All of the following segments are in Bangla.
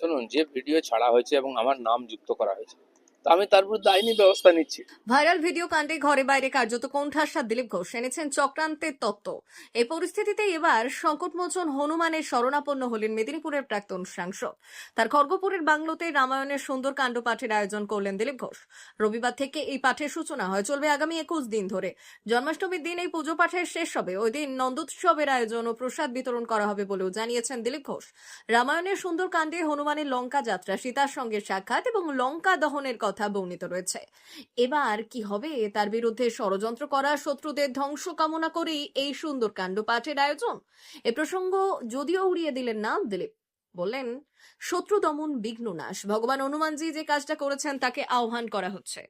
শুনুন যে ভিডিও ছাড়া হয়েছে এবং আমার নাম যুক্ত করা হয়েছে। আমি তার বিরুদ্ধে আইনি ব্যবস্থা নিচ্ছি। ভাইরাল ভিডিও কাণ্ডে ঘরে বাইরে কার্যত দিলীপ ঘোষ, এনেছেন চক্রান্তের তত্ত্ব। এই পরিস্থিতিতে এবার সংকটমোচন হনুমানের শরণাপন্ন হলেন মেদিনীপুরের প্রাক্তন সাংসদ। তার খড়গপুরের বাংলোতে রামায়ণের সুন্দর কাণ্ড পাঠের আয়োজন করলেন দিলীপ ঘোষ। রবিবার থেকে এই পাঠের সূচনা হয়, চলবে আগামী একুশ দিন ধরে। জন্মাষ্টমীর দিন এই পুজো পাঠের শেষ হবে। ওই দিন নন্দোৎসবের আয়োজন ও প্রসাদ বিতরণ করা হবে বলেও জানিয়েছেন দিলীপ ঘোষ। রামায়ণের সুন্দর কাণ্ডে হনুমানের লঙ্কা যাত্রা, সীতার সঙ্গে সাক্ষাৎ এবং লঙ্কা দহনের কথা বর্ণিত রয়েছে। এবার কি হবে? তার বিরুদ্ধে ষড়যন্ত্র করা শত্রুদের ধ্বংস কামনা করেই এই সুন্দর কাণ্ড পাঠের আয়োজন। এ প্রসঙ্গ যদিও উড়িয়ে দিলেন না দিলীপ। বললেন শত্রু দমন বিঘ্ন নাশ। ভগবান হনুমানজি যে কাজটা করেছেন তাকে আহ্বান করা হচ্ছে।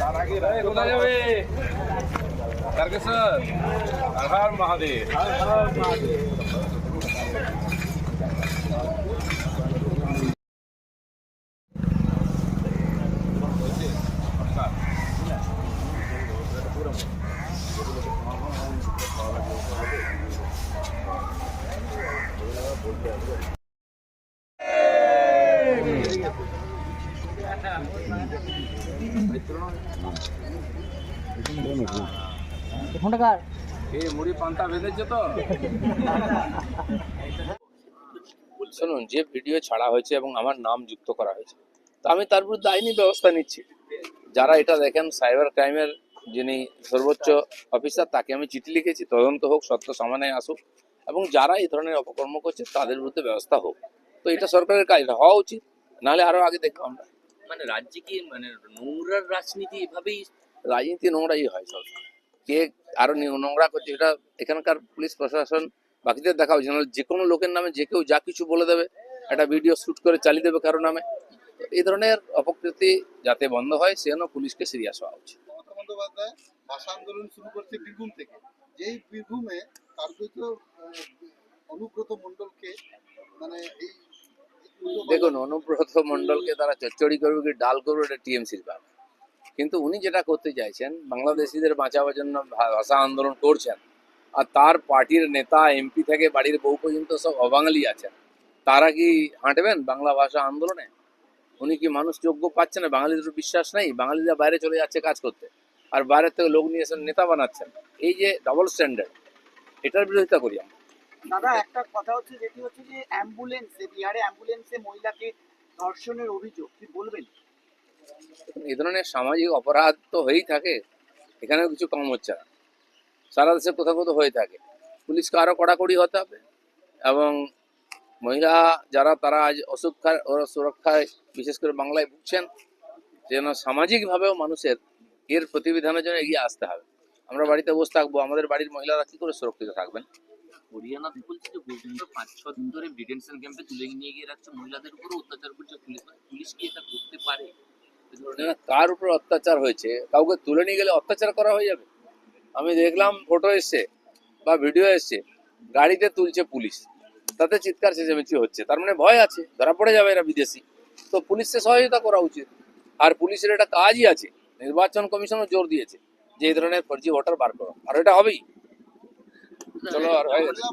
তার আগে কোথায় যাবে? नारकेश्वर हर हर महादेव हर हर महादेव Thank you. এই মুড়ি পান্তা বেঁধেছে তো। শুনুন যে ভিডিও ছাড়া হয়েছে এবং আমার নাম যুক্ত করা হয়েছে তো আমি তার বিরুদ্ধে আইনি ব্যবস্থা নিচ্ছি। যারা এটা দেখেন সাইবার ক্রাইমের যিনি সর্বোচ্চ অফিসার তাকে আমি চিঠি লিখেছি তদন্ত হোক সত্য সামনে আসুক এবং যারা এই ধরনের অপকর্ম করছে তাদের বিরুদ্ধে ব্যবস্থা হোক। তো এটা সরকারের কাজ হওয়া উচিত নাহলে আরও আগে দেখব আমরা। মানে রাজ্যে কি মানে নোংরার রাজনীতি এভাবেই রাজনীতি নোংরাই হয় সব কে আরও নোংরা করছে এটা এখানকার পুলিশ প্রশাসন বাকিদের দেখা উচিত যে কোনো লোকের নামে যে কেউ যা কিছু বলে দেবে একটা ভিডিও শুট করে চালিয়ে দেবে কারও নামে। এই ধরনের অপকৃতি যাতে বন্ধ হয় সে পুলিশকে সিরিয়াস হওয়া উচিত। ভাষা আন্দোলন শুরু করছে বীরভূম থেকে। যেই বীরভূমে কার্যত অনুব্রত মণ্ডলকে মানে এই দেখুন অনুব্রত মন্ডলকে তারা চচ্চড়ি করবে কি ডাল করবে এটা টিএমসির ব্যাপার। কিন্তু উনি যেটা করতে চাইছেন, বাংলাদেশিদের বাঁচাবার জন্য ভাষা আন্দোলন করছেন, আর তার পার্টির নেতা, এমপি থেকে বাড়ির বউ পর্যন্ত সব অবাঙালি আছেন। তারা কি হাঁটবেন বাংলা ভাষা আন্দোলনে? উনি কি মানুষ যোগ্য পাচ্ছে না? বাঙালিদের বিশ্বাস নেই? বাঙালিরা বাইরে চলে যাচ্ছে কাজ করতে। আর বাইরের থেকে লোক নিয়ে এসে নেতা বানাচ্ছেন। এই যে ডবল স্ট্যান্ডার্ড এটার বিরোধিতা করি আমরা। দাদা, একটা কথা হচ্ছে, যেটি হচ্ছে যে অ্যাম্বুলেন্সে বিহারে অ্যাম্বুলেন্সে মহিলাকে ধর্ষণের অভিযোগ, কি বলবেন? এই ধরনের সামাজিক অপরাধ তো হয়েই থাকে, এখানেও কিছু কম হচ্ছে না। সারা দেশে কোথাও কোথাও হয়ে থাকে। পুলিশকে আরও কড়াকড়ি হতে হবে এবং মহিলা যারা, তারা আজ অসুরক্ষার ওরা সুরক্ষায় বিশেষ করে বাংলায় ভুগছেন, যেন সামাজিকভাবেও মানুষের এর প্রতিবিধানের জন্য এগিয়ে আসতে হবে। আমরা বাড়িতে বসে থাকব, আমাদের বাড়ির মহিলারা কি করে সুরক্ষিত থাকবেন? হরিয়ানাতে বলছে যে পর্যন্ত পাঁচ, ছ দিন ধরে ডিটেনশন ক্যাম্পে তুলে নিয়ে গিয়ে রাখছে মহিলাদের উপরও অত্যাচার করছে পুলিশ। পুলিশ কি এটা করতে পারে? এ কার উপর অত্যাচার হয়েছে কাউকে তুলে নিয়ে গেলে অত্যাচার করা হয়ে যাবে? আমি দেখলাম ফটো এসছে বা ভিডিও এসছে গাড়িতে তুলছে পুলিশ। তাতে চিৎকার চেঁচামেচি হচ্ছে। তার মানে ভয় আছে ধরা পড়ে যাবে এরা বিদেশি। তো পুলিশকে সহযোগিতা করা উচিত। আর পুলিশের একটা কাজই আছে নির্বাচন কমিশনও জোর দিয়েছে যে এই ধরনের ফর্জি ভোটার বার করো। আর এটা হবেই। চলো আর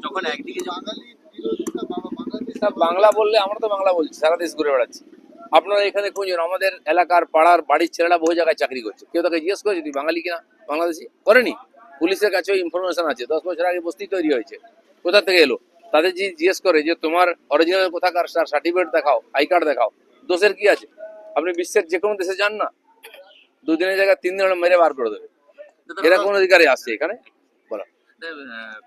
যখন একদিকে বাংলা বললে আমরা তো বাংলা বলছি সারা দেশ ঘুরে বেড়াচ্ছি। আপনারা এখানে খুঁজুন, আমাদের এলাকার পাড়ার বাড়ির ছেলেরা বহু জায়গায় চাকরি করছে। কেউ তাকে জিজ্ঞেস করেছে, তুই বাঙালি কিনা? বাংলাদেশি? করেনি। পুলিশের কাছেও ইনফরমেশন আছে। দশ বছর আগে বস্তি তৈরি হয়েছে। কোথা থেকে এলো? তাদের যে জিজ্ঞেস করে যে, তোমার অরিজিনাল কোথাকার? সার্টিফিকেট দেখাও আই কার্ড দেখাও। দোষের কি আছে? আপনি বিশ্বের যে কোনো দেশে যান না। দুদিনের জায়গায় তিন দিন মেরে বার করে দেবে। এরা কোন অধিকারে আসছে এখানে?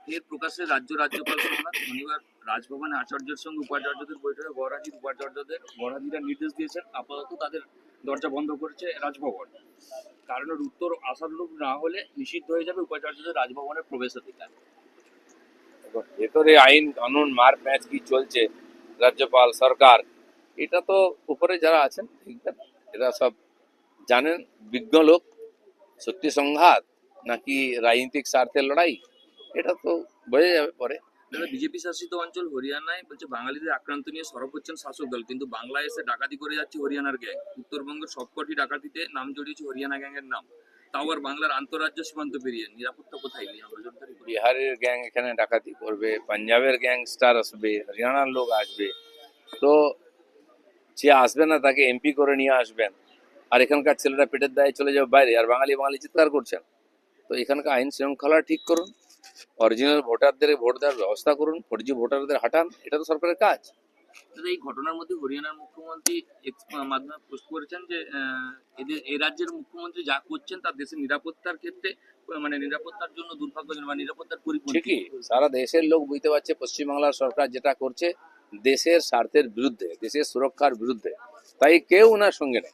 ফের প্রকাশ্যে রাজ্য রাজ্যপাল শনিবার রাজভবনে আচার্যের সঙ্গে উপাচার্যদের বৈঠকে বরাজির উপাচার্যদের বরাজিরা নির্দেশ দিয়েছেন আপাতত তাদের দরজা বন্ধ করেছে রাজভবন। কারণের উত্তর আশানুরূপ না হলে নিষিদ্ধ হয়ে যাবে উপাচার্যদের রাজভবনের প্রবেশাধিকার। ভেতরে আইন, কানুন মার প্যাঁচ কি চলছে, রাজ্যপাল, সরকার, এটা তো উপরে যারা আছেন এরা সব জানেন, বিজ্ঞ লোক, সত্যি সংঘাত, নাকি রাজনৈতিক স্বার্থের লড়াই? এটা তো বোঝা যাবে পরে। বিজেপি শাসিত অঞ্চল হরিয়ানায় বলছে বাঙালিদের আক্রান্ত নিয়ে সরব হচ্ছেন শাসক দল কিন্তু বাংলায় এসে ডাকাতি করে যাচ্ছে হরিয়ানার গ্যাং উত্তরবঙ্গের সবকটি ডাকাতিতে নাম জড়িয়েছে হরিয়ানা গ্যাংয়ের নাম। তাও আর বাংলার আন্তরাজ্য সীমান্ত পেরিয়ে নিরাপত্তা কোথায় নিয়ে করি বিহারের গ্যাং এখানে ডাকাতি করবে পাঞ্জাবের গ্যাংস্টার আসবে হরিয়ানার লোক আসবে। তো যে আসবে না তাকে এমপি করে নিয়ে আসবেন। আর এখানকার ছেলেরা পেটের দায়ে চলে যাবে বাইরে আর বাঙালি বাঙালি চিৎকার করছেন। তো এখানকার আইন শৃঙ্খলা ঠিক করুন। অরিজিনাল ভোটারদের ভোট দেওয়ার ব্যবস্থা করুন ফর্জি ভোটারদের হাঁটান এটা তো সরকারের কাজ। এই ঘটনার মধ্যে হরিয়ানার মুখ্যমন্ত্রী মাধ্যমে পোস্ট করেছেন যে এদের এই রাজ্যের মুখ্যমন্ত্রী যা করছেন তার দেশের নিরাপত্তার ক্ষেত্রে মানে নিরাপত্তার জন্য দুর্ভাগ্যজনক বা নিরাপত্তার ঠিকই সারা দেশের লোক বুঝতে পারছে পশ্চিমবাংলার সরকার যেটা করছে দেশের স্বার্থের বিরুদ্ধে দেশের সুরক্ষার বিরুদ্ধে। তাই কেউ ওনার সঙ্গে নেই।